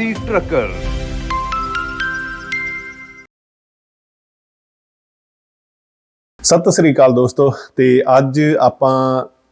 ਅਸੀਂ ਟਰੱਕਰ ਸਤਿ ਸ੍ਰੀ ਅਕਾਲ ਦੋਸਤੋ ਤੇ ਅੱਜ ਆਪਾਂ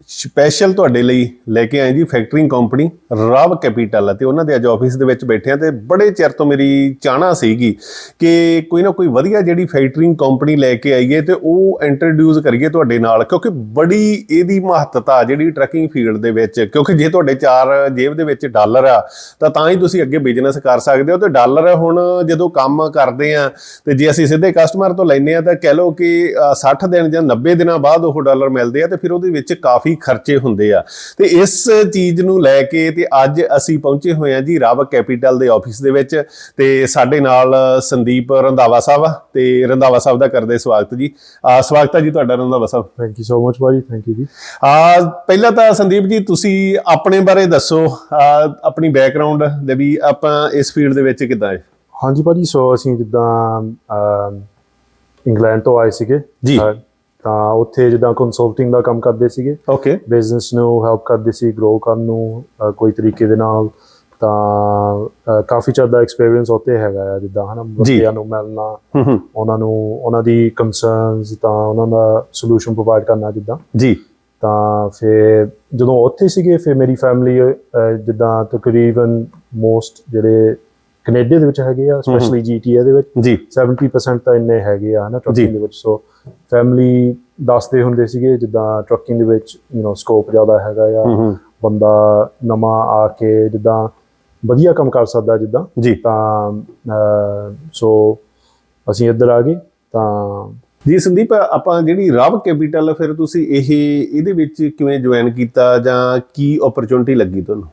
ਸਪੈਸ਼ਲ ਤੁਹਾਡੇ ਲਈ ਲੈ ਕੇ ਆਏ ਜੀ ਫੈਕਟਰਿੰਗ ਕੰਪਨੀ ਰਾਵ ਕੈਪੀਟਲ ਅਤੇ ਉਹਨਾਂ ਦੇ ਅੱਜ ਆਫਿਸ ਦੇ ਵਿੱਚ ਬੈਠੇ ਆ ਤੇ ਬੜੇ ਚਿਰ ਤੋਂ ਮੇਰੀ ਚਾਹਨਾ ਸੀਗੀ ਕਿ ਕੋਈ ਨਾ ਕੋਈ ਵਧੀਆ ਜਿਹੜੀ ਫੈਕਟਰਿੰਗ ਕੰਪਨੀ ਲੈ ਕੇ ਆਈਏ ਤੇ ਉਹ ਇੰਟਰੋਡਿਊਸ ਕਰੀਏ ਤੁਹਾਡੇ ਨਾਲ ਕਿਉਂਕਿ ਬੜੀ ਇਹਦੀ ਮਹੱਤਤਾ ਜਿਹੜੀ ਟਰੱਕਿੰਗ ਫੀਲਡ ਦੇ ਵਿੱਚ ਕਿਉਂਕਿ ਜੇ ਤੁਹਾਡੇ ਚਾਰ ਜੇਬ ਦੇ ਵਿੱਚ ਡਾਲਰ ਆ ਤਾਂ ਤਾਂ ਹੀ ਤੁਸੀਂ ਅੱਗੇ ਬਿਜ਼ਨਸ ਕਰ ਸਕਦੇ ਹੋ ਤੇ ਡਾਲਰ ਹੁਣ ਜਦੋਂ ਕੰਮ ਕਰਦੇ ਆ ਤੇ ਜੇ ਅਸੀਂ ਸਿੱਧੇ ਕਸਟਮਰ ਤੋਂ ਲੈਨੇ ਆ ਤਾਂ ਕਹਿ ਲਓ ਕਿ ਅ, 60 ਦਿਨ ਜਾਂ 90 ਦਿਨਾਂ ਬਾਅਦ ਉਹ ਡਾਲਰ ਮਿਲਦੇ ਆ ਤੇ ਫਿਰ ਉਹਦੇ ਵਿੱਚ ਕਾਫੀ ਖਰਚੇ ਹੁੰਦੇ ਆ। ਤੇ ਇਸ ਚੀਜ਼ ਨੂੰ ਲੈ ਕੇ ਤੇ ਅੱਜ ਅਸੀਂ ਪਹੁੰਚੇ ਹੋਏ ਆ ਜੀ ਰਾਵਕ ਕੈਪੀਟਲ ਦੇ ਆਫਿਸ ਦੇ ਵਿੱਚ। ਤੇ ਸਾਡੇ ਨਾਲ ਸੰਦੀਪ ਰੰਧਾਵਾ ਸਾਹਿਬ ਆ ਤੇ ਰੰਧਾਵਾ ਸਾਹਿਬ ਦਾ ਕਰਦੇ ਸਵਾਗਤ ਜੀ। ਅ, ਸਵਾਗਤ ਹੈ ਜੀ ਤੁਹਾਡਾ Randhawa Sahib. Thank you so much ਭਾਜੀ ਥੈਂਕ ਯੂ ਜੀ। ਆ ਪਹਿਲਾਂ ਤਾਂ ਸੰਦੀਪ ਜੀ ਤੁਸੀਂ ਆਪਣੇ ਬਾਰੇ ਦੱਸੋ। ਆ, ਆਪਣੀ ਬੈਕਗ੍ਰਾਉਂਡ ਦੇ ਵੀ ਆਪਾਂ ਇਸ ਫੀਲਡ ਦੇ ਵਿੱਚ ਕਿੱਦਾਂ ਹੈ ਹਾਂਜੀ ਭਾਜੀ ਸੋ ਅਸੀਂ ਜਿੱਦਾਂ ਇੰਗਲੈਂਡ ਤੋਂ ਆਏ ਸੀਗੇ। ਜੀ। ਤਾਂ ਉੱਥੇ ਜਿੱਦਾਂ ਕੰਸਲਟਿੰਗ ਦਾ ਕੰਮ ਕਰਦੇ ਸੀਗੇ। ਓਕੇ ਬਿਜ਼ਨਸ ਨੂੰ ਹੈਲਪ ਕਰਦੇ ਸੀ ਗਰੋ ਕਰਨ ਨੂੰ ਅ, ਕੋਈ ਤਰੀਕੇ ਦੇ ਨਾਲ। ਤਾਂ ਅ, ਕਾਫੀ ਚਿਰ ਦਾ ਐਕਸਪੀਰੀਅੰਸ ਉੱਥੇ ਹੈਗਾ ਆ ਜਿੱਦਾਂ ਹਨਾ ਬੱਚਿਆਂ ਨੂੰ ਮਿਲਣਾ ਹੂੰ ਹੂੰ। ਉਹਨਾਂ ਨੂੰ ਉਹਨਾਂ ਦੀ ਕੰਸਰਨਸ ਤਾਂ ਉਹਨਾਂ ਦਾ ਸੋਲੂਸ਼ਨ ਪ੍ਰੋਵਾਈਡ ਕਰਨਾ ਜਿੱਦਾਂ। ਜੀ। ਤਾਂ ਫਿਰ ਜਦੋਂ ਉੱਥੇ ਸੀਗੇ ਫਿਰ ਮੇਰੀ ਫੈਮਿਲੀ ਜਿੱਦਾਂ ਤਕਰੀਬਨ ਮੋਸਟ ਜਿਹੜੇ ਕੈਨੇਡਾ ਦੇ ਵਿੱਚ ਹੈਗੇ ਆ ਸਪੈਸ਼ਲੀ ਜੀਟੀਏ ਦੇ ਵਿੱਚ। ਜੀ। 70% ਤਾਂ ਇੰਨੇ ਹੈਗੇ ਆ ਹਨਾ। ਟਰੱਕਿੰਗ ਦੇ ਵਿੱਚ। ਸੋ ਫੈਮਿਲੀ ਦੱਸਦੇ ਹੁੰਦੇ ਸੀਗੇ ਜਿੱਦਾਂ ਟਰੱਕਿੰਗ ਦੇ ਵਿੱਚ ਯੂ نو ਸਕੋਪ ਜ਼ਿਆਦਾ ਹੈਗਾ ਆ। ਬੰਦਾ ਨਵਾਂ ਆ ਕੇ ਜਿੱਦਾਂ ਵਧੀਆ ਕੰਮ ਕਰ ਸਕਦਾ ਜਿੱਦਾਂ। ਜੀ। ਤਾਂ ਸੋ ਅਸੀਂ ਇੱਧਰ ਆ ਗਏ। ਤਾਂ ਜੀ ਸੰਦੀਪ ਆਪਾਂ ਜਿਹੜੀ ਰਾਵ ਕੈਪੀਟਲ ਫਿਰ ਤੁਸੀਂ ਇਹ ਇਹਦੇ ਵਿੱਚ ਕਿਵੇਂ ਜੁਆਇਨ ਕੀਤਾ ਜਾਂ ਕੀ ਓਪਰਚੁਨਿਟੀ ਲੱਗੀ ਤੁਹਾਨੂੰ?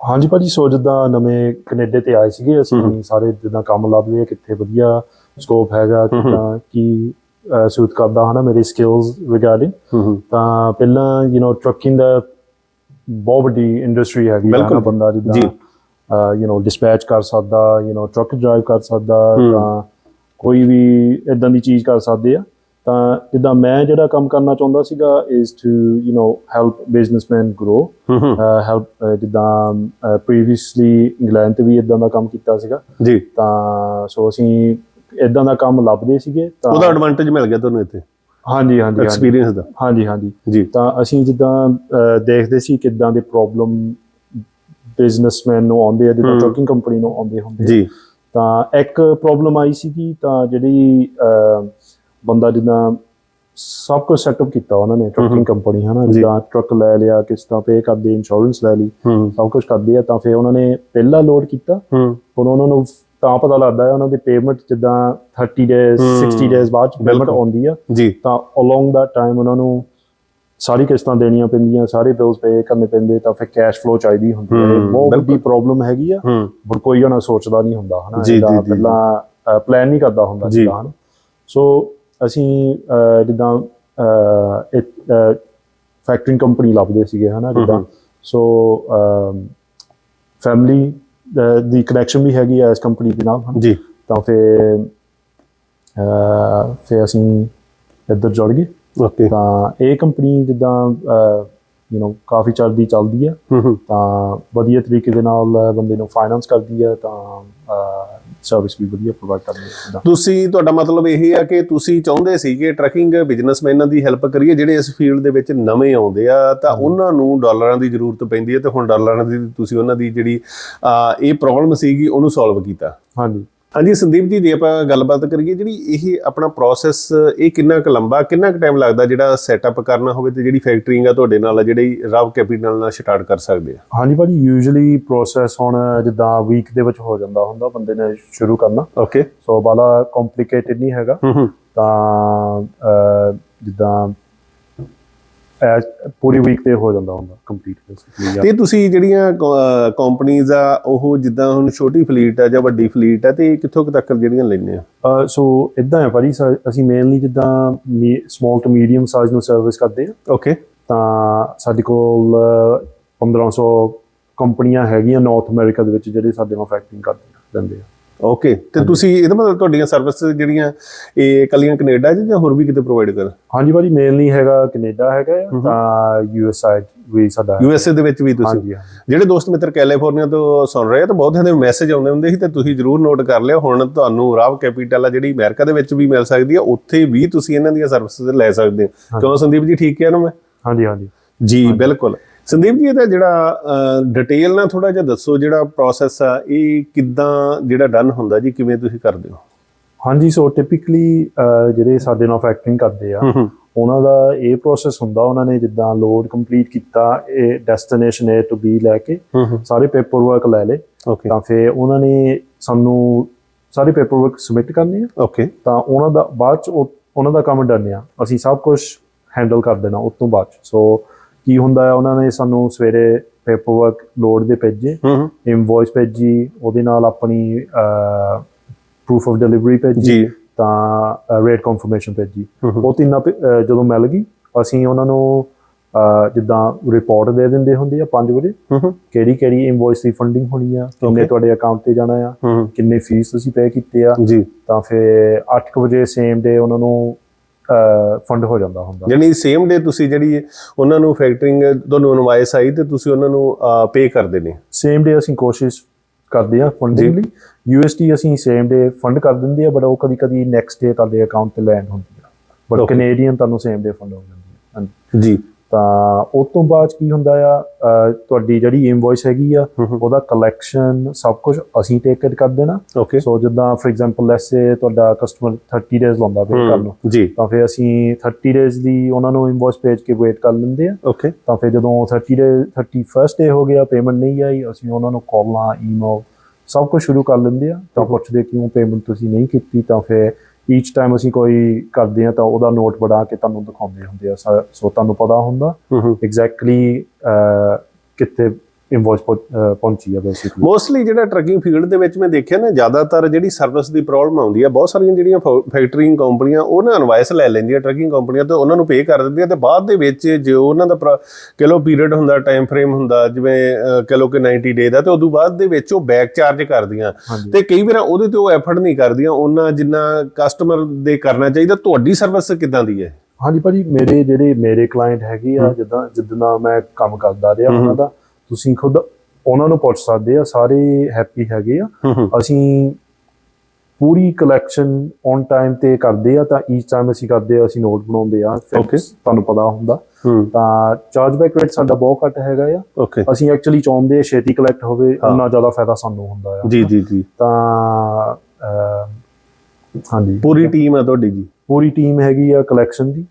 ਹਾਂਜੀ ਭਾਜੀ ਸੋ ਜਿੱਦਾਂ ਨਵੇਂ ਕੈਨੇਡਾ ਤੇ ਆਏ ਸੀਗੇ ਅਸੀਂ ਸਾਰੇ ਜਿੱਦਾਂ ਕੰਮ ਲੱਭਦੇ ਆ ਕਿੱਥੇ ਵਧੀਆ ਸਕੋਪ ਹੈਗਾ ਕਿੱਦਾਂ ਕੀ ਸੂਟ ਕਰਦਾ ਹਨਾ ਮੇਰੇ ਸਕਿੱਲਸ ਰਿਗਾਰਡਿੰਗ ਹੂੰ ਹੂੰ ਤਾਂ ਪਹਿਲਾਂ ਯੂ نو ਟਰੱਕਿੰਗ ਦਾ ਬਹੁਤ ਵੱਡੀ ਇੰਡਸਟਰੀ ਹੈਗੀ ਆ ਬਿਲਕੁਲ। ਹਨਾ ਬੰਦਾ ਜਿੱਦਾਂ ਜੀ। ਯੂ نو ਡਿਸਪੈਚ ਕਰ ਸਕਦਾ ਯੂ نو ਟਰੱਕ ਡਰਾਈਵ ਕਰ ਸਕਦਾ ਹੂੰ। ਤਾਂ ਕੋਈ ਵੀ ਇਦਾਂ ਦੀ ਚੀਜ਼ ਕਰ ਸਕਦੇ ਆ ਤਾਂ ਜਿੱਦਾਂ ਮੈਂ ਜਿਹੜਾ ਕੰਮ ਕਰਨਾ ਚਾਹੁੰਦਾ ਸੀਗਾ is to you know help businessman grow help ਜਿੱਦਾਂ ਪ੍ਰੀਵੀਅਸਲੀ ਇੰਗਲੈਂਡ ਤੇ ਵੀ ਇਦਾਂ ਦਾ ਕੰਮ ਕੀਤਾ ਸੀਗਾ। ਜੀ। ਤਾਂ ਸੋ ਅਸੀਂ ਇਦਾਂ ਦਾ ਕੰਮ ਲੱਭਦੇ ਸੀਗੇ ਤਾਂ ਉਹਦਾ ਐਡਵਾਂਟੇਜ ਮਿਲ ਗਿਆ ਤੁਹਾਨੂੰ ਇੱਥੇ? ਹਾਂਜੀ ਹਾਂਜੀ ਐਕਸਪੀਰੀਅੰਸ ਦਾ। ਹਾਂਜੀ ਹਾਂਜੀ। ਜੀ। ਤਾਂ ਅਸੀਂ ਜਿੱਦਾਂ ਦੇਖਦੇ ਸੀ ਕਿੱਦਾਂ ਦੇ ਪ੍ਰੋਬਲਮ ਬਿਜ਼ਨਸਮੈਨ ਨੂੰ ਆਉਂਦੇ ਆ ਜਿੱਦਾਂ। ਟਰੱਕਿੰਗ ਕੰਪਨੀ ਨੂੰ ਆਉਂਦੇ ਹੁੰਦੇ। ਜੀ। ਤਾਂ ਇੱਕ ਪ੍ਰੋਬਲਮ ਆਈ ਸੀ ਕਿ ਤਾਂ ਜਿਹੜੀ ਬੰਦਾ ਜਿੱਦਾਂ ਸਭ ਕੁਝ ਸੈਟਅਪ ਕੀਤਾ ਉਹਨਾਂ ਨੇ ਟਰੱਕਿੰਗ ਕੰਪਨੀ ਹਨਾ। ਜਿੱਦਾਂ ਟਰੱਕ ਲੈ ਲਿਆ ਕਿਸ਼ਤਾਂ ਪੇ ਕਰਦੇ ਇੰਸ਼ੋਰੈਂਸ ਲੈ ਲਈ ਸਭ ਕੁਝ ਕਰਦੇ ਆ ਤਾਂ ਫਿਰ ਉਹਨਾਂ ਨੇ ਪਹਿਲਾ ਲੋਡ ਕੀਤਾ ਹੁਣ ਉਹਨਾਂ ਨੂੰ ਤਾਂ ਪਤਾ ਲੱਗਦਾ ਹੈ ਉਹਨਾਂ ਦੀ ਪੇਮੈਂਟ ਜਿੱਦਾਂ 30 ਡੇਜ਼ ਹਮ। 60 ਡੇਜ਼ ਬਾਅਦ ਪੇਮੈਂਟ। ਆਉਂਦੀ ਆ ਤਾਂ ਅਲੋਂਗ ਦਾ ਟਾਈਮ ਉਹਨਾਂ ਨੂੰ ਸਾਰੀ ਕਿਸ਼ਤਾਂ ਦੇਣੀਆਂ ਪੈਂਦੀਆਂ ਸਾਰੇ ਬਿਲਸ ਪੇ ਕਰਨੇ ਪੈਂਦੇ ਤਾਂ ਫਿਰ ਕੈਸ਼ ਫਲੋ ਚਾਹੀਦੀ ਹੁੰਦੀ ਹੈ ਬਹੁਤ ਵੱਡੀ। ਪ੍ਰੋਬਲਮ ਹੈਗੀ ਆ ਪਰ ਕੋਈ ਜਣਾ ਸੋਚਦਾ ਨਹੀਂ ਹੁੰਦਾ ਹਨਾ ਇਹਦਾ। ਪਹਿਲਾਂ ਪਲਾਨ ਨਹੀਂ ਕਰਦਾ ਹੁੰਦਾ ਜੀ। ਜਿੱਦਾਂ ਸੋ ਅਸੀਂ ਜਿੱਦਾਂ ਇੱਕ ਫੈਕਟਰਿੰਗ ਕੰਪਨੀ ਲੱਭਦੇ ਸੀਗੇ ਹਨਾ ਜਿੱਦਾਂ। ਸੋ ਫੈਮਿਲੀ ਦੀ ਕਨੈਕਸ਼ਨ ਵੀ ਹੈਗੀ ਆ ਇਸ ਕੰਪਨੀ ਦੇ ਨਾਲ। ਜੀ। ਤਾਂ ਫਿਰ ਫਿਰ ਅਸੀਂ ਇੱਧਰ ਜੁੜ ਗਏ। ਓਕੇ। ਤਾਂ ਇਹ ਕੰਪਨੀ ਜਿੱਦਾਂ ਯੂ نو ਕਾਫੀ ਚਿਰ ਦੀ ਚੱਲਦੀ ਹੈ ਤਾਂ ਵਧੀਆ ਤਰੀਕੇ ਦੇ ਨਾਲ ਬੰਦੇ ਨੂੰ ਫਾਈਨਾਂਸ ਕਰਦੀ ਹੈ ਤਾਂ ਸਰਵਿਸ ਵੀ ਵਧੀਆ ਪ੍ਰੋਵਾਈਡ ਕਰਦੀ ਹੈ। ਤੁਸੀਂ ਤੁਹਾਡਾ ਮਤਲਬ ਇਹ ਆ ਕਿ ਤੁਸੀਂ ਚਾਹੁੰਦੇ ਸੀ ਕਿ ਟਰੱਕਿੰਗ ਬਿਜ਼ਨਸਮੈਨਾਂ ਦੀ ਹੈਲਪ ਕਰੀਏ ਜਿਹੜੇ ਇਸ ਫੀਲਡ ਦੇ ਵਿੱਚ ਨਵੇਂ ਆਉਂਦੇ ਆ ਤਾਂ ਉਹਨਾਂ ਨੂੰ ਡਾਲਰਾਂ ਦੀ ਜ਼ਰੂਰਤ ਪੈਂਦੀ ਹੈ ਤੇ ਹੁਣ ਡਾਲਰਾਂ ਦੀ ਤੁਸੀਂ ਉਹਨਾਂ ਦੀ ਜਿਹੜੀ ਇਹ ਪ੍ਰੋਬਲਮ ਸੀਗੀ ਉਹਨੂੰ ਸੋਲਵ ਕੀਤਾ। ਹਾਂਜੀ। ਹਾਂਜੀ ਸੰਦੀਪ ਜੀ ਜੇ ਆਪਾਂ ਗੱਲਬਾਤ ਕਰੀਏ ਜਿਹੜੀ ਇਹ ਆਪਣਾ ਪ੍ਰੋਸੈਸ ਇਹ ਕਿੰਨਾ ਕੁ ਲੰਬਾ ਕਿੰਨਾ ਕੁ ਟਾਈਮ ਲੱਗਦਾ ਜਿਹੜਾ ਸੈਟਅਪ ਕਰਨਾ ਹੋਵੇ ਤੇ ਜਿਹੜੀ ਫੈਕਟਰਿੰਗ ਆ ਤੁਹਾਡੇ ਨਾਲ ਜਿਹੜੀ ਰਵ ਕੈਪੀਟਲ ਨਾਲ ਸਟਾਰਟ ਕਰ ਸਕਦੇ ਆ? ਹਾਂਜੀ ਭਾਜੀ ਯੂਜੂਲੀ ਪ੍ਰੋਸੈਸ ਹੁਣ ਜਿੱਦਾਂ ਵੀਕ ਦੇ ਵਿੱਚ ਹੋ ਜਾਂਦਾ ਹੁੰਦਾ ਬੰਦੇ ਨੇ ਸ਼ੁਰੂ ਕਰਨਾ। ਓਕੇ ਸੋ ਬਾਲਾ ਕੰਪਲਿਕੇਟਿਡ ਨਹੀਂ ਹੈਗਾ। ਤਾਂ ਜਿੱਦਾਂ ਪੂਰੀ ਵੀਕ ਤੇ ਹੋ ਜਾਂਦਾ ਹੁੰਦਾ ਕੰਪਲੀਟ ਬੇਸਿਕਲੀ ਤੇ ਤੁਸੀਂ ਜਿਹੜੀਆਂ ਕੰਪਨੀਆਂ ਆ ਉਹ ਜਿੱਦਾਂ ਹੁਣ ਛੋਟੀ ਫਲੀਟ ਆ ਜਾਂ ਵੱਡੀ ਫਲੀਟ ਆ ਤੇ ਕਿੱਥੋਂ ਕੁ ਤੱਕ ਜਿਹੜੀਆਂ ਲੈਂਦੇ ਆ? ਸੋ ਇਦਾਂ ਹੈ ਭਾਜੀ ਅਸੀਂ ਮੇਨਲੀ ਜਿੱਦਾਂ ਸਮਾਲ ਟੂ ਮੀਡੀਅਮ ਸਾਈਜ਼ ਨੂੰ ਸਰਵਿਸ ਕਰਦੇ ਆ ਓਕੇ ਤਾਂ ਸਾਡੇ ਕੋਲ ਅਹ, 1500 ਕੰਪਨੀਆਂ ਹੈਗੀਆਂ ਨਾਰਥ ਅਮਰੀਕਾ ਦੇ ਵਿੱਚ ਜਿਹੜੇ ਸਾਡੇ ਨਾਲ ਫੈਕਟਰਿੰਗ ਕਰਦੇ ਆ ਦਿੰਦੇ ਆ। ਓਕੇ ਤੇ ਤੁਸੀਂ ਇਹਦਾ ਮਤਲਬ ਤੁਹਾਡੀਆਂ ਸਰਵਿਸ ਜਿਹੜੀਆਂ ਇਹ ਕੱਲੀਆਂ ਕੈਨੇਡਾ 'ਚ ਜਾਂ ਹੋਰ ਵੀ ਕਿਤੇ ਪ੍ਰੋਵਾਈਡ ਕਰ? ਹਾਂਜੀ ਭਾਜੀ ਮੇਨਲੀ ਹੈਗਾ ਕੈਨੇਡਾ ਹੈਗਾ ਤਾਂ ਯੂਐਸ ਸਾਈਡ ਵੀ ਸਾਡਾ ਹੈ। ਯੂ ਐਸ ਏ ਦੇ ਵਿੱਚ ਵੀ ਤੁਸੀਂ। ਜਿਹੜੇ ਦੋਸਤ ਮਿੱਤਰ ਕੈਲੀਫੋਰਨੀਆ ਤੋਂ ਸੁਣ ਰਹੇ ਆ ਤਾਂ ਬਹੁਤ ਦੇ ਮੈਸੇਜ ਆਉਂਦੇ ਹੁੰਦੇ ਸੀ ਤੇ ਤੁਸੀਂ ਜਰੂਰ ਨੋਟ ਕਰ ਲਿਓ। ਹੁਣ ਤੁਹਾਨੂੰ ਰਾਵ ਕੈਪੀਟਲ ਆ ਜਿਹੜੀ ਅਮਰੀਕਾ ਦੇ ਵਿੱਚ ਵੀ ਮਿਲ ਸਕਦੀ ਆ ਉੱਥੇ ਵੀ ਤੁਸੀਂ ਇਹਨਾਂ ਦੀਆਂ ਸਰਵਿਸਿਜ਼ ਲੈ ਸਕਦੇ ਹੋ। ਕਿਉਂ ਸੰਦੀਪ ਜੀ ਠੀਕ ਕਿਹਾ ਨਾ ਮੈਂ? ਹਾਂਜੀ ਹਾਂਜੀ। ਜੀ ਬਿਲਕੁਲ। ਸੰਦੀਪ ਜੀ ਇਹਦਾ ਜਿਹੜਾ ਡਿਟੇਲ ਨਾਲ ਥੋੜਾ ਜਿਹਾ ਦੱਸੋ ਜਿਹੜਾ ਪ੍ਰੋਸੈਸ ਆ ਇਹ ਕਿੱਦਾਂ ਜਿਹੜਾ ਡਨ ਹੁੰਦਾ ਜੀ ਕਿਵੇਂ ਤੁਸੀਂ ਕਰਦੇ ਹੋ? ਹਾਂਜੀ ਸੋ ਟਿਪੀਕਲੀ ਜਿਹੜੇ ਸਾਡੇ ਨਾਲ ਫੈਕਟਰਿੰਗ ਕਰਦੇ ਆ ਉਹਨਾਂ ਦਾ ਇਹ ਪ੍ਰੋਸੈਸ ਹੁੰਦਾ ਉਹਨਾਂ ਨੇ ਜਿੱਦਾਂ ਲੋਡ ਕੰਪਲੀਟ ਕੀਤਾ ਇਹ ਡੈਸਟੀਨੇਸ਼ਨ A to B ਲੈ ਕੇ ਸਾਰੇ ਪੇਪਰ ਵਰਕ ਲੈ ਲੇ ਓਕੇ ਤਾਂ ਫਿਰ ਉਹਨਾਂ ਨੇ ਸਾਨੂੰ ਸਾਰੇ ਪੇਪਰ ਵਰਕ ਸਬਮਿਟ ਕਰਨੇ ਆ। ਓਕੇ ਤਾਂ ਉਹਨਾਂ ਦਾ ਬਾਅਦ ਚ ਉਹ- ਉਹਨਾਂ ਦਾ ਕੰਮ ਡਨ ਆ। ਅਸੀਂ ਸਭ ਕੁਝ ਹੈਂਡਲ ਕਰ ਦੇਣਾ ਉਸ ਤੋਂ ਬਾਅਦ। ਸੋ ਕੀ ਹੁੰਦਾ ਹੈ ਉਹਨਾਂ ਨੇ ਸਾਨੂੰ ਸਵੇਰੇ ਪੇਪਰ ਵਰਕ ਲੋਡ ਦੇ ਭੇਜੇ ਇਨਵੋਇਸ ਭੇਜੀ ਉਹਦੇ ਨਾਲ ਆਪਣੀ ਪ੍ਰੂਫ ਆਫ ਡਿਲੀਵਰੀ ਭੇਜੀ ਤਾਂ ਰੇਟ ਕਨਫਰਮੇਸ਼ਨ ਭੇਜੀ। ਉਹ ਤਿੰਨਾਂ ਜਦੋਂ ਮਿਲ ਗਈ ਅਸੀਂ ਉਹਨਾਂ ਨੂੰ ਜਿੱਦਾਂ ਰਿਪੋਰਟ ਦੇ ਦਿੰਦੇ ਹੁੰਦੇ ਆ 5 ਵਜੇ ਕਿਹੜੀ ਕਿਹੜੀ ਇਨਵੋਇਸ ਦੀ ਫੰਡਿੰਗ ਹੋਣੀ ਆ ਕਿੰਨੇ. ਤੁਹਾਡੇ ਅਕਾਊਂਟ ਤੇ ਜਾਣਾ ਆ ਕਿੰਨੇ ਫੀਸ ਤੁਸੀਂ ਪੇ ਕੀਤੇ ਆ। ਤਾਂ ਫਿਰ 8 ਵਜੇ ਸੇਮ ਡੇ ਉਹਨਾਂ ਨੂੰ ਫੰਡ ਹੋ ਜਾਂਦਾ ਹੁੰਦਾ। ਯਾਨੀ ਸੇਮ ਡੇ ਤੁਸੀਂ ਜਿਹੜੀ ਉਹਨਾਂ ਨੂੰ ਫੈਕਟਰਿੰਗ ਤੁਹਾਨੂੰ ਇਨਵਾਈਸ ਆਈ ਤੇ ਤੁਸੀਂ ਉਹਨਾਂ ਨੂੰ ਪੇ ਕਰਦੇ ਨੇ? ਸੇਮ ਡੇ ਅਸੀਂ ਕੋਸ਼ਿਸ਼ ਕਰਦੇ ਆ ਫੰਡਿੰਗ ਲਈ। ਯੂਐਸਡੀ ਅਸੀਂ ਸੇਮ ਡੇ ਫੰਡ ਕਰ ਦਿੰਦੇ ਆ ਬਟ ਉਹ ਕਦੀ ਕਦੀ ਨੈਕਸਟ ਡੇ ਤੁਹਾਡੇ ਅਕਾਊਂਟ ਤੇ ਲੈਂਡ ਹੁੰਦੀ ਆ। ਬਟ. ਕੈਨੇਡੀਅਨ ਤੁਹਾਨੂੰ ਸੇਮ ਡੇ ਫੰਡ ਹੋ ਜਾਂਦੀ ਆ। ਹਾਂਜੀ। ਜੀ। ਤਾਂ ਉਸ ਤੋਂ ਬਾਅਦ ਕੀ ਹੁੰਦਾ ਆ? ਤੁਹਾਡੀ ਜਿਹੜੀ ਇਨਵੋਇਸ ਹੈਗੀ ਆ ਉਹਦਾ ਕਲੈਕਸ਼ਨ ਸਭ ਕੁਝ ਅਸੀਂ ਟੇਕ ਕਰ ਦੇਣਾ। ਓਕੇ ਸੋ ਜਿੱਦਾਂ ਫੋਰ ਐਗਜ਼ਾਮਪਲ ਲੈਟਸ ਸੇ ਤੁਹਾਡਾ ਕਸਟਮਰ 30 ਡੇਜ਼ ਲਾਉਂਦਾ ਪੇ ਨੂੰ ਜੀ। ਤਾਂ ਫਿਰ ਅਸੀਂ 30 ਡੇਜ਼ ਦੀ ਉਹਨਾਂ ਨੂੰ ਇਨਵੋਇਸ ਭੇਜ ਕੇ ਵੇਟ ਕਰ ਲੈਂਦੇ ਆ। ਓਕੇ ਤਾਂ ਫਿਰ ਜਦੋਂ 30 ਡੇ 31st ਡੇ ਹੋ ਗਿਆ ਪੇਮੈਂਟ ਨਹੀਂ ਆਈ ਅਸੀਂ ਉਹਨਾਂ ਨੂੰ ਕਾਲਾਂ ਈਮੇਲ ਸਭ ਕੁਝ ਸ਼ੁਰੂ ਕਰ ਲੈਂਦੇ ਆ। ਤਾਂ ਪੁੱਛਦੇ ਕਿਉਂ ਪੇਮੈਂਟ ਤੁਸੀਂ ਨਹੀਂ ਕੀਤੀ ਤਾਂ ਫਿਰ ਈਚ ਟਾਈਮ ਅਸੀਂ ਕੋਈ ਕਰਦੇ ਆ ਤਾਂ ਉਹਦਾ ਨੋਟ ਬਣਾ ਕੇ ਤੁਹਾਨੂੰ ਦਿਖਾਉਂਦੇ ਹੁੰਦੇ ਆ ਸਾ- ਤੁਹਾਨੂੰ ਪਤਾ ਹੁੰਦਾ ਐਗਜ਼ੈਕਟਲੀ ਕਿੱਥੇ ਇਨਵੋਇਸ ਪਹੁੰਚੀ ਆ ਬੇਸਿਕਲੀ ਮੋਸਟਲੀ ਜਿਹੜਾ ਟਰੱਕਿੰਗ ਫੀਲਡ ਦੇ ਵਿੱਚ ਮੈਂ ਦੇਖਿਆ ਨਾ ਜ਼ਿਆਦਾਤਰ ਜਿਹੜੀ ਸਰਵਿਸ ਦੀ ਪ੍ਰੋਬਲਮ ਆਉਂਦੀ ਹੈ ਬਹੁਤ ਸਾਰੀਆਂ ਜਿਹੜੀਆਂ ਫੈਕਟਰਿੰਗ ਕੰਪਨੀਆਂ ਉਹ ਨਾ ਇਨਵਾਇਸ ਲੈ ਲੈਂਦੀਆਂ ਟਰੱਕਿੰਗ ਕੰਪਨੀਆਂ ਤੇ ਉਹਨਾਂ ਨੂੰ ਪੇ ਕਰ ਦਿੰਦੀਆਂ ਤੇ ਬਾਅਦ ਦੇ ਵਿੱਚ ਜੋ ਉਹਨਾਂ ਦਾ ਕਹਿ ਪੀਰੀਅਡ ਹੁੰਦਾ ਟਾਈਮ ਫਰੇਮ ਹੁੰਦਾ ਜਿਵੇਂ ਕਹਿ ਕਿ 90 ਡੇ ਦਾ ਤੇ ਉਦੋਂ ਬਾਅਦ ਦੇ ਵਿੱਚ ਉਹ ਬੈਕ ਚਾਰਜ ਕਰਦੀਆਂ। ਤੇ ਕਈ ਵਾਰ ਉਹਦੇ ਤੇ ਉਹ ਐਫਰਟ ਨਹੀਂ ਕਰਦੀਆਂ ਉਹਨਾਂ ਜਿੰਨਾ ਕਸਟਮਰ ਦੇ ਕਰਨਾ ਚਾਹੀਦਾ ਤੁਹਾਡੀ ਸਰਵਿਸ ਕਿਦਾਂ ਦੀ ਹੈ? ਹਾਂਜੀ ਭਾਜੀ ਮੇਰੇ ਜਿਹੜੇ ਮੇਰੇ ਕਲਾਇੰਟ ਹੈਗੇ ਆ ਜਿੱਦਾਂ ਜਿੱਦਾਂ ਮੈਂ ਕੰਮ ਕਰਦਾ ਰਿਹਾ ਉਹਨਾਂ ਦਾ ਤੁਸੀਂ ਖੁਦ ਉਹਨਾਂ ਨੂੰ ਪੁੱਛ ਸਕਦੇ ਆ ਸਾਰੇ ਹੈਪੀ ਹੈਗੇ ਆ। ਅਸੀਂ ਪੂਰੀ ਕਲੈਕਸ਼ਨ ਔਨ ਟਾਈਮ ਤੇ ਕਰਦੇ ਆ ਤਾਂ ਈਚ ਟਾਈਮ ਅਸੀਂ ਕਰਦੇ ਆ ਅਸੀਂ ਨੋਟ ਬਣਾਉਂਦੇ ਆ Okay. ਤੁਹਾਨੂੰ ਪਤਾ ਹੁੰਦਾ। ਤਾਂ ਚਾਰਜ ਬੈਕ ਰੇਟ ਸਾਡਾ ਬਹੁਤ ਘੱਟ ਹੈਗਾ ਆ। ਓਕੇ ਅਸੀਂ ਐਕਚੁਅਲੀ ਚਾਹੁੰਦੇ ਆ ਛੇਤੀ ਕਲੈਕਟ ਹੋਵੇ ਉਨਾ ਜ਼ਿਆਦਾ ਫਾਇਦਾ ਸਾਨੂੰ ਹੁੰਦਾ ਆ। ਜੀ ਜੀ ਜੀ। ਤਾਂ ਹਾਂਜੀ। ਪੂਰੀ ਟੀਮ ਹੈ ਤੁਹਾਡੀ ਜੀ। ਪੂਰੀ ਟੀਮ ਹੈਗੀ ਆ ਕਲੈਕਸ਼ਨ ਦੀ।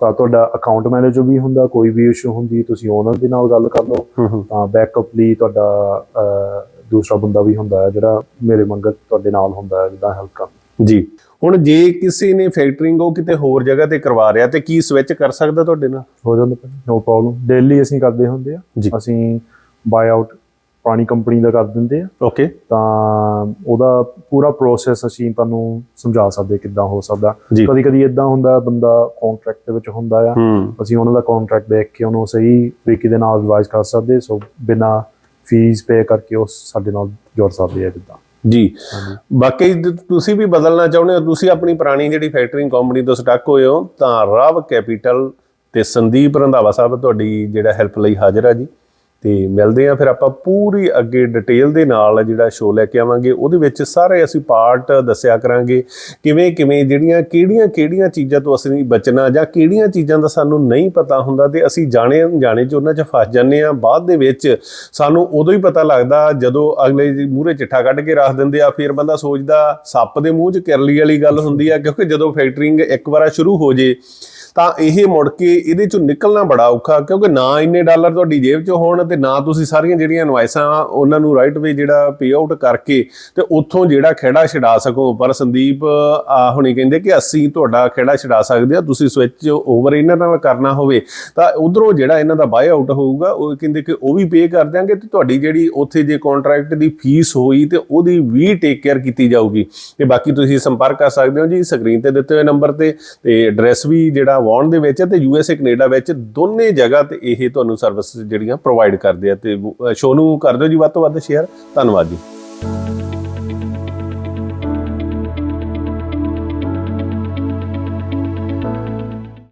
ਤਾਂ ਤੁਹਾਡਾ ਅਕਾਊਂਟ ਮੈਨੇਜਰ ਵੀ ਹੁੰਦਾ ਕੋਈ ਵੀ ਇਸ਼ੂ ਹੁੰਦੀ ਤੁਸੀਂ ਉਹਨਾਂ ਦੇ ਨਾਲ ਗੱਲ ਕਰ ਲਓ। ਤਾਂ ਬੈਕਅਪ ਲਈ ਤੁਹਾਡਾ ਦੂਸਰਾ ਬੰਦਾ ਵੀ ਹੁੰਦਾ ਹੈ ਜਿਹੜਾ ਮੇਰੇ ਮੰਗਤ ਤੁਹਾਡੇ ਨਾਲ ਹੁੰਦਾ ਹੈ ਜਿੱਦਾਂ ਹੈਲਪ ਕਰ ਜੀ। ਹੁਣ ਜੇ ਕਿਸੇ ਨੇ ਫੈਕਟਰਿੰਗ ਉਹ ਕਿਤੇ ਹੋਰ ਜਗ੍ਹਾ ਤੇ ਕਰਵਾ ਰਿਹਾ ਤੇ ਕੀ ਸਵਿਚ ਕਰ ਸਕਦਾ ਤੁਹਾਡੇ ਨਾਲ? ਹੋ ਜਾਂਦਾ ਨੋ ਪ੍ਰੋਬਲਮ ਡੇਲੀ ਅਸੀਂ ਕਰਦੇ ਹੁੰਦੇ ਆ। ਅਸੀਂ ਬਾਈ ਆਊਟ ਪੁਰਾਣੀ ਕੰਪਨੀ ਦਾ ਕਰ ਦਿੰਦੇ ਆ। ਓਕੇ ਤਾਂ ਉਹਦਾ ਪੂਰਾ ਪ੍ਰੋਸੈਸ ਅਸੀਂ ਤੁਹਾਨੂੰ ਸਮਝਾ ਸਕਦੇ ਕਿੱਦਾਂ ਹੋ ਸਕਦਾ। ਕਦੀ ਕਦੀ ਇਦਾਂ ਹੁੰਦਾ ਬੰਦਾ ਕੰਟਰੈਕਟ ਦੇ ਵਿੱਚ ਹੁੰਦਾ ਆ। ਅਸੀਂ ਉਹਨਾਂ ਦਾ ਕੰਟਰੈਕਟ ਦੇਖ ਕੇ ਉਹਨੂੰ ਸਹੀ ਤਰੀਕੇ ਦੇ ਨਾਲ ਰਿਵਾਈਜ਼ ਕਰ ਸਕਦੇ ਸੋ ਬਿਨਾ ਫੀਸ ਪੇ ਕਰਕੇ ਉਹ ਸਾਡੇ ਨਾਲ ਜੁੜ ਸਕਦੇ ਆ ਜਿੱਦਾਂ ਜੀ। ਬਾਕੀ ਤੁਸੀਂ ਵੀ ਬਦਲਣਾ ਚਾਹੁੰਦੇ ਹੋ ਤੁਸੀਂ ਆਪਣੀ ਪੁਰਾਣੀ ਜਿਹੜੀ ਫੈਕਟਰਿੰਗ ਕੰਪਨੀ ਤੋਂ ਸਟਕ ਹੋਏ ਹੋ ਤਾਂ ਰਾਵ ਕੈਪੀਟਲ ਤੇ ਸੰਦੀਪ ਰੰਧਾਵਾ ਸਾਹਿਬ ਤੁਹਾਡੀ ਜਿਹੜਾ ਹੈਲਪ ਲਈ ਹਾਜ਼ਰ ਆ ਜੀ। ਤੇ ਮਿਲਦੇ ਆ ਫਿਰ ਆਪਾਂ ਪੂਰੀ ਅੱਗੇ ਡਿਟੇਲ ਦੇ ਨਾਲ ਜਿਹੜਾ ਸ਼ੋਅ ਲੈ ਕੇ ਆਵਾਂਗੇ, ਉਹਦੇ ਵਿੱਚ ਸਾਰੇ ਅਸੀਂ ਪਾਰਟ ਦੱਸਿਆ ਕਰਾਂਗੇ। ਕਿਵੇਂ ਕਿਵੇਂ, ਜਿਹੜੀਆਂ, ਕਿਹੜੀਆਂ ਕਿਹੜੀਆਂ ਚੀਜ਼ਾਂ ਤੋਂ ਅਸੀਂ ਬਚਣਾ ਜਾਂ ਕਿਹੜੀਆਂ ਚੀਜ਼ਾਂ ਦਾ ਸਾਨੂੰ ਨਹੀਂ ਪਤਾ ਹੁੰਦਾ ਤੇ ਅਸੀਂ ਜਾਣੇ ਜਾਣੇ ਚ ਉਹਨਾਂ 'ਚ ਫਸ ਜਾਂਦੇ ਆ ਬਾਅਦ ਦੇ ਵਿੱਚ ਸਾਨੂੰ ਉਦੋਂ ਹੀ ਪਤਾ ਲੱਗਦਾ ਜਦੋਂ ਅਗਲੇ ਮੂਹਰੇ ਚਿੱਠਾ ਕੱਢ ਕੇ ਰੱਖ ਦਿੰਦੇ ਆ, ਫਿਰ ਬੰਦਾ ਸੋਚਦਾ, ਸੱਪ ਦੇ ਮੂੰਹ 'ਚ ਕਿਰਲੀ ਵਾਲੀ ਗੱਲ ਹੁੰਦੀ ਆ, ਕਿਉਂਕਿ ਜਦੋਂ ਫੈਕਟਰਿੰਗ ਇੱਕ ਵਾਰ ਸ਼ੁਰੂ ਹੋ ਜੇ ਤਾਂ ਇਹ ਮੁੜ ਕੇ ਇਹਦੇ ਚੋਂ ਨਿਕਲਣਾ ਬੜਾ ਔਖਾ, ਕਿਉਂਕਿ ਨਾ ਇੰਨੇ ਡਾਲਰ ਤੁਹਾਡੀ ਜੇਬ 'ਚ ਹੋਣ ਤੇ ਨਾ ਤੁਸੀਂ ਸਾਰੀਆਂ ਜਿਹੜੀਆਂ ਇਨਵਾਈਸਾਂ ਉਹਨਾਂ ਨੂੰ ਰਾਈਟ ਵੇ ਜਿਹੜਾ ਪੇ ਆਊਟ ਕਰਕੇ ਤੇ ਉੱਥੋਂ ਜਿਹੜਾ ਖੇੜਾ ਛਡਾ ਸਕੋ। ਪਰ ਸੰਦੀਪ, ਆ ਹੁਣੀ ਕਹਿੰਦੇ ਕਿ ਅਸੀਂ ਤੁਹਾਡਾ ਖੇੜਾ ਛਡਾ ਸਕਦੇ ਆ ਤੁਸੀਂ ਸਵਿਚ ਓਵਰ ਇਹਨਾਂ ਨਾਲ ਕਰਨਾ ਹੋਵੇ, ਤਾਂ ਉਧਰੋਂ ਜਿਹੜਾ ਇਹਨਾਂ ਦਾ ਬਾਏ ਆਊਟ ਹੋਊਗਾ, ਉਹ ਕਹਿੰਦੇ ਕਿ ਉਹ ਵੀ ਪੇ ਕਰ ਦਿਆਂਗੇ ਤੇ ਤੁਹਾਡੀ ਜਿਹੜੀ ਉੱਥੇ ਜੇ ਕੰਟਰੈਕਟ ਦੀ ਫੀਸ ਹੋਈ ਤੇ ਉਹਦੀ ਵੀ ਟੇਕ ਕੇਅਰ ਕੀਤੀ ਜਾਊਗੀ। ਤੇ ਬਾਕੀ ਤੁਸੀਂ ਸੰਪਰਕ ਕਰ ਸਕਦੇ ਹੋ ਜੀ ਸਕਰੀਨ ਤੇ ਦਿੱਤੇ ਹੋਏ ਨੰਬਰ ਤੇ ਤੇ ਐਡਰੈਸ ਵੀ ਜਿਹੜਾ ਵਾਉਣ ਦੇ ਵਿੱਚ ਹੈ ਤੇ ਯੂਐਸਏ ਕੈਨੇਡਾ ਵਿੱਚ ਦੋਨੇ ਜਗ੍ਹਾ ਤੇ ਇਹ ਤੁਹਾਨੂੰ ਸਰਵਿਸ ਜਿਹੜੀਆਂ ਪ੍ਰੋਵਾਈਡ ਕਰਦੇ ਆ ਤੇ ਸ਼ੋ ਨੂੰ ਕਰ ਦਿਓ ਜੀ ਵੱਧ ਤੋਂ ਵੱਧ ਸ਼ੇਅਰ ਧੰਨਵਾਦ ਜੀ।